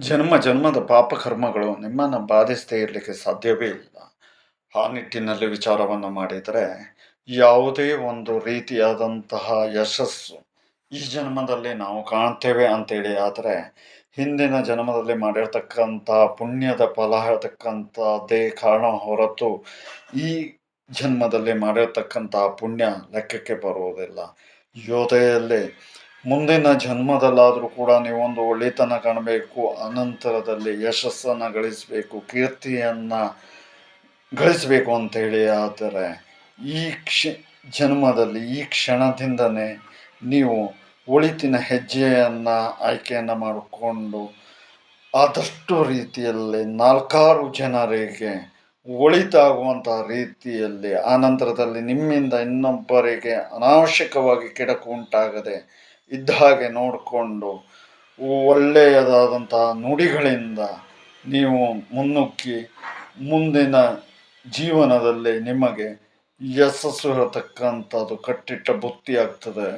ಜನ್ಮ ಜನ್ಮದ ಪಾಪಕರ್ಮಗಳು ನಿಮ್ಮನ್ನು ಬಾಧಿಸದೇ ಇರಲಿಕ್ಕೆ ಸಾಧ್ಯವೇ ಇಲ್ಲ. ಆ ನಿಟ್ಟಿನಲ್ಲಿ ವಿಚಾರವನ್ನು ಮಾಡಿದರೆ ಯಾವುದೇ ಒಂದು ರೀತಿಯಾದಂತಹ ಯಶಸ್ಸು ಈ ಜನ್ಮದಲ್ಲಿ ನಾವು ಕಾಣ್ತೇವೆ ಅಂತೇಳಿ ಆದರೆ ಹಿಂದಿನ ಜನ್ಮದಲ್ಲಿ ಮಾಡಿರ್ತಕ್ಕಂಥ ಪುಣ್ಯದ ಫಲ ಹೇಳ್ತಕ್ಕಂಥದ್ದೇ ಕಾರಣ ಹೊರತು ಈ ಜನ್ಮದಲ್ಲಿ ಮಾಡಿರ್ತಕ್ಕಂತಹ ಪುಣ್ಯ ಲೆಕ್ಕಕ್ಕೆ ಬರುವುದಿಲ್ಲ. ಯೋಧೆಯಲ್ಲಿ ಮುಂದಿನ ಜನ್ಮದಲ್ಲಾದರೂ ಕೂಡ ನೀವೊಂದು ಒಳ್ಳೆತನ ಕಾಣಬೇಕು, ಅನಂತರದಲ್ಲಿ ಯಶಸ್ಸನ್ನು ಗಳಿಸಬೇಕು, ಕೀರ್ತಿಯನ್ನು ಗಳಿಸಬೇಕು ಅಂತೇಳಿ ಆದರೆ, ಈ ಕ್ಷ, ಜನ್ಮದಲ್ಲಿ ಈ ಕ್ಷಣದಿಂದನೇ ನೀವು ಒಳಿತಿನ ಹೆಜ್ಜೆಯನ್ನು ಆಯ್ಕೆಯನ್ನು ಮಾಡಿಕೊಂಡು ಆದಷ್ಟು ರೀತಿಯಲ್ಲಿ ನಾಲ್ಕಾರು ಜನರಿಗೆ ಒಳಿತಾಗುವಂತಹ ರೀತಿಯಲ್ಲಿ, ಆನಂತರದಲ್ಲಿ ನಿಮ್ಮಿಂದ ಇನ್ನೊಬ್ಬರಿಗೆ ಅನಾವಶ್ಯಕವಾಗಿ ಕೆಡಕು ಉಂಟಾಗದೆ ಇದ್ದ ಹಾಗೆ ನೋಡಿಕೊಂಡು ಒಳ್ಳೆಯದಾದಂತಹ ನುಡಿಗಳಿಂದ ನೀವು ಮುನ್ನುಗ್ಗಿ ಮುಂದಿನ ಜೀವನದಲ್ಲಿ ನಿಮಗೆ ಯಶಸ್ಸು ಇರತಕ್ಕಂಥದ್ದು ಕಟ್ಟಿಟ್ಟ ಬುತ್ತಿ ಆಗ್ತದೆ.